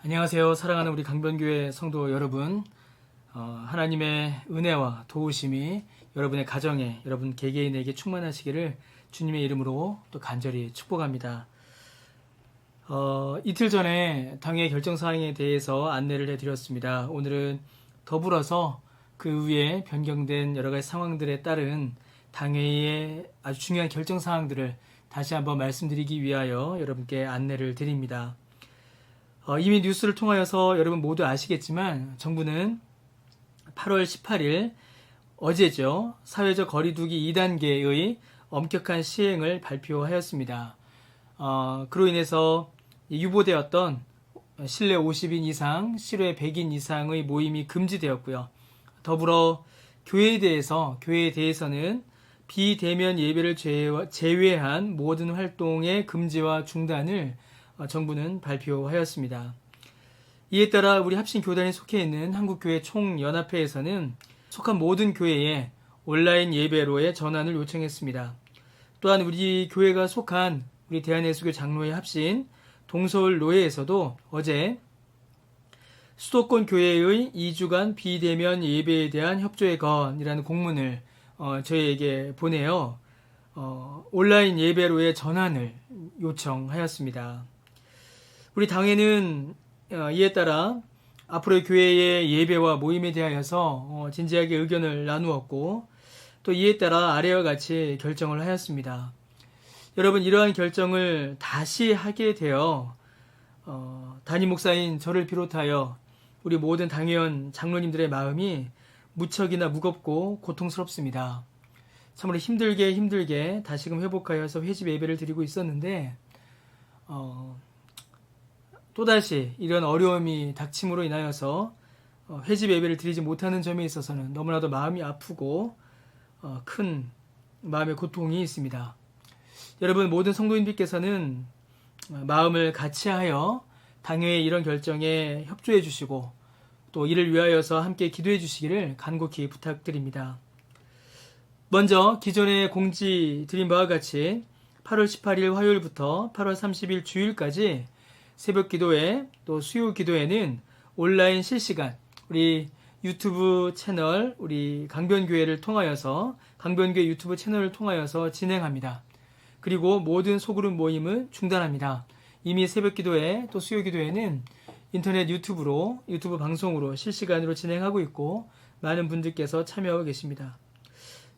안녕하세요. 사랑하는 우리 강변교회 성도 여러분. 어, 하나님의 은혜와 도우심이 여러분의 가정에, 여러분 개개인에게 충만하시기를 주님의 이름으로 또 간절히 축복합니다. 어, 이틀 전에 당의 결정 사항에 대해서 안내를 해드렸습니다. 오늘은 더불어서 그 위에 변경된 여러 가지 상황들에 따른 당회의 아주 중요한 결정 사항들을 다시 한번 말씀드리기 위하여 여러분께 안내를 드립니다. 어, 이미 뉴스를 통하여서 여러분 모두 아시겠지만 정부는 8월 18일 어제죠. 사회적 거리두기 2단계의 엄격한 시행을 발표하였습니다. 어, 그로 인해서 유보되었던 실내 50인 이상, 실외 100인 이상의 모임이 금지되었고요. 더불어 교회에 대해서 교회에 대해서는 비대면 예배를 제외- 제외한 모든 활동의 금지와 중단을 어, 정부는 발표하였습니다. 이에 따라 우리 합신 교단에 속해 있는 한국교회 총연합회에서는 속한 모든 교회에 온라인 예배로의 전환을 요청했습니다. 또한 우리 교회가 속한 우리 대한예수교 장로회 합신 동서울 노회에서도 어제 수도권 교회의 2주간 비대면 예배에 대한 협조의 건이라는 공문을 어, 저희에게 보내어 어, 온라인 예배로의 전환을 요청하였습니다. 우리 당회는 어, 이에 따라 앞으로의 교회의 예배와 모임에 대하여서 어, 진지하게 의견을 나누었고 또 이에 따라 아래와 같이 결정을 하였습니다. 여러분 이러한 결정을 다시 하게 되어 어, 담임 목사인 저를 비롯하여 우리 모든 당회원 장로님들의 마음이 무척이나 무겁고 고통스럽습니다. 참으로 힘들게 힘들게 다시금 회복하여서 회집 예배를 드리고 있었는데 어, 또다시 이런 어려움이 닥침으로 인하여서 어, 회집 예배를 드리지 못하는 점에 있어서는 너무나도 마음이 아프고 어, 큰 마음의 고통이 있습니다. 여러분 모든 성도님들께서는 어, 마음을 같이하여 당회의 이런 결정에 협조해 주시고 또 이를 위하여서 함께 기도해 주시기를 간곡히 부탁드립니다. 먼저 기존에 공지 드린 바와 같이 8월 18일 화요일부터 8월 30일 주일까지 새벽 기도회 또 수요 기도회는 온라인 실시간 우리 유튜브 채널 우리 강변교회를 통하여서 강변교회 유튜브 채널을 통하여서 진행합니다. 그리고 모든 소그룹 모임은 중단합니다. 이미 새벽 기도회 또 수요 기도회는 인터넷 유튜브로 유튜브 방송으로 실시간으로 진행하고 있고 많은 분들께서 참여하고 계십니다.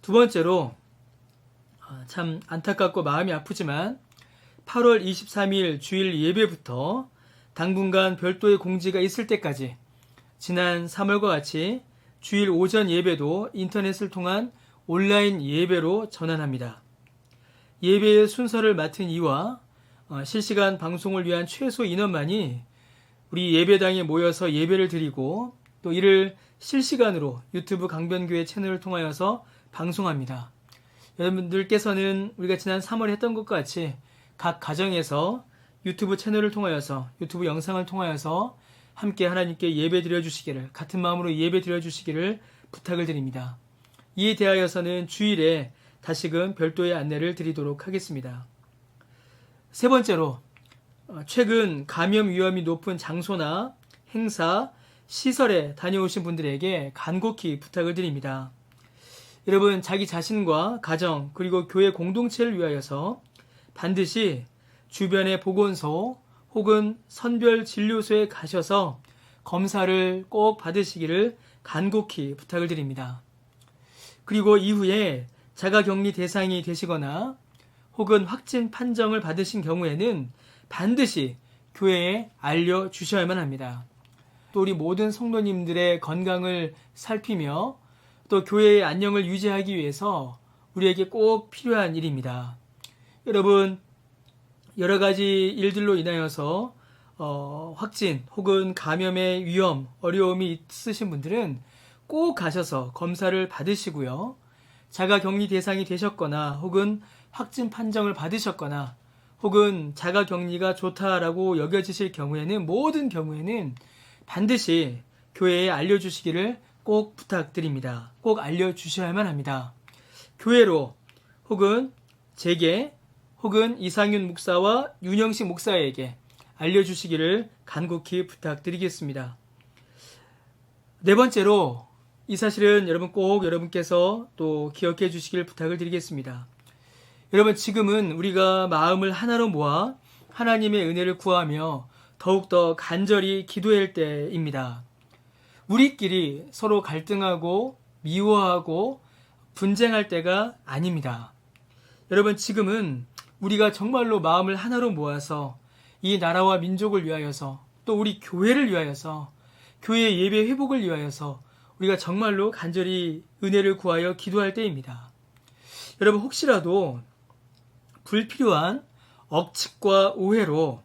두 번째로 아, 참 안타깝고 마음이 아프지만 8월 23일 주일 예배부터 당분간 별도의 공지가 있을 때까지 지난 3월과 같이 주일 오전 예배도 인터넷을 통한 온라인 예배로 전환합니다. 예배의 순서를 맡은 이와 어, 실시간 방송을 위한 최소 인원만이 우리 예배당에 모여서 예배를 드리고 또 이를 실시간으로 유튜브 강변교회 채널을 통하여서 방송합니다. 여러분들께서는 우리가 지난 3월에 했던 것과 같이 각 가정에서 유튜브 채널을 통하여서 유튜브 영상을 통하여서 함께 하나님께 예배 드려 주시기를 같은 마음으로 예배 드려 주시기를 부탁을 드립니다. 이에 대하여서는 주일에 다시금 별도의 안내를 드리도록 하겠습니다. 세 번째로 어, 최근 감염 위험이 높은 장소나 행사, 시설에 다녀오신 분들에게 간곡히 부탁을 드립니다. 여러분, 자기 자신과 가정, 그리고 교회 공동체를 위하여서 반드시 주변의 보건소 혹은 선별 진료소에 가셔서 검사를 꼭 받으시기를 간곡히 부탁을 드립니다. 그리고 이후에 자가 격리 대상이 되시거나 혹은 확진 판정을 받으신 경우에는 반드시 교회에 알려 주셔야만 합니다. 또 우리 모든 성도님들의 건강을 살피며 또 교회의 안녕을 유지하기 위해서 우리에게 꼭 필요한 일입니다. 여러분, 여러 가지 일들로 인하여서 어, 확진 혹은 감염의 위험, 어려움이 있으신 분들은 꼭 가셔서 검사를 받으시고요. 자가 격리 대상이 되셨거나 혹은 확진 판정을 받으셨거나 혹은 자가 격리가 좋다라고 여겨지실 경우에는 모든 경우에는 반드시 교회에 알려주시기를 꼭 부탁드립니다. 꼭 알려주셔야만 합니다. 교회로 혹은 제게 혹은 이상윤 목사와 윤영식 목사에게 알려주시기를 간곡히 부탁드리겠습니다. 네 번째로 이 사실은 여러분 꼭 여러분께서 또 기억해 주시길 부탁을 드리겠습니다. 여러분 지금은 우리가 마음을 하나로 모아 하나님의 은혜를 구하며 더욱더 간절히 기도해야 할 때입니다. 우리끼리 서로 갈등하고 미워하고 분쟁할 때가 아닙니다. 여러분 지금은 우리가 정말로 마음을 하나로 모아서 이 나라와 민족을 위하여서 또 우리 교회를 위하여서 교회 예배 회복을 위하여서 우리가 정말로 간절히 은혜를 구하여 기도할 때입니다. 여러분 혹시라도 불필요한 억측과 오해로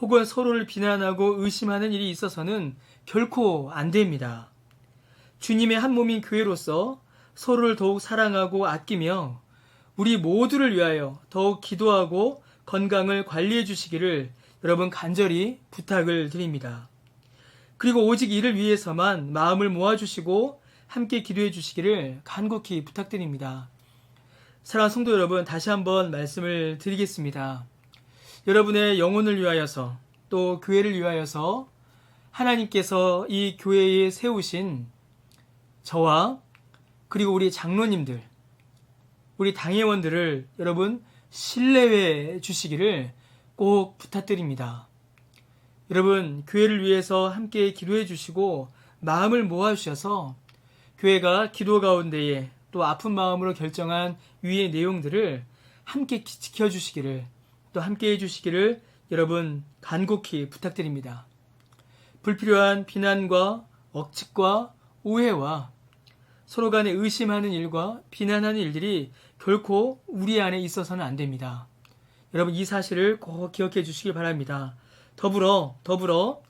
혹은 서로를 비난하고 의심하는 일이 있어서는 결코 안 됩니다. 주님의 한 몸인 교회로서 서로를 더욱 사랑하고 아끼며 우리 모두를 위하여 더욱 기도하고 건강을 관리해 주시기를 여러분 간절히 부탁을 드립니다. 그리고 오직 이를 위해서만 마음을 모아주시고 함께 기도해 주시기를 간곡히 부탁드립니다. 사랑하는 성도 여러분, 다시 한번 말씀을 드리겠습니다. 여러분의 영혼을 위하여서 또 교회를 위하여서 하나님께서 이 교회에 세우신 저와 그리고 우리 장로님들, 우리 당회원들을 여러분 신뢰해 주시기를 꼭 부탁드립니다. 여러분, 교회를 위해서 함께 기도해 주시고 마음을 모아 주셔서 교회가 기도 가운데에 또 아픈 마음으로 결정한 위의 내용들을 함께 지켜 주시기를 또 함께 해 주시기를 여러분 간곡히 부탁드립니다. 불필요한 비난과 억측과 오해와 서로 간에 의심하는 일과 비난하는 일들이 결코 우리 안에 있어서는 안 됩니다. 여러분 이 사실을 꼭 기억해 주시기 바랍니다. 더불어 더불어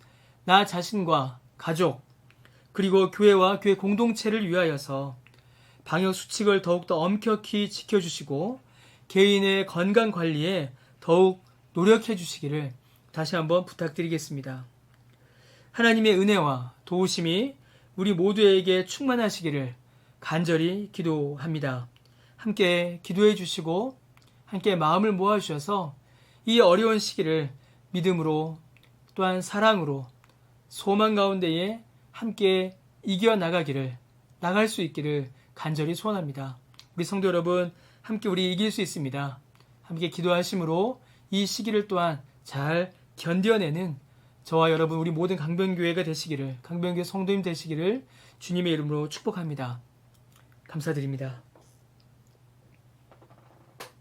나 자신과 가족 그리고 교회와 교회 공동체를 위하여서 방역 수칙을 더욱더 엄격히 지켜 주시고 개인의 건강 관리에 더욱 노력해 주시기를 다시 한번 부탁드리겠습니다. 하나님의 은혜와 도우심이 우리 모두에게 충만하시기를 간절히 기도합니다. 함께 기도해 주시고 함께 마음을 모아 주셔서 이 어려운 시기를 믿음으로 또한 사랑으로 소망 가운데에 함께 이겨 나가기를 나갈 수 있기를 간절히 소원합니다. 우리 성도 여러분 함께 우리 이길 수 있습니다. 함께 기도하심으로 이 시기를 또한 잘 견뎌내는 저와 여러분 우리 모든 강변교회가 되시기를 강변교회 성도님 되시기를 주님의 이름으로 축복합니다. 감사드립니다.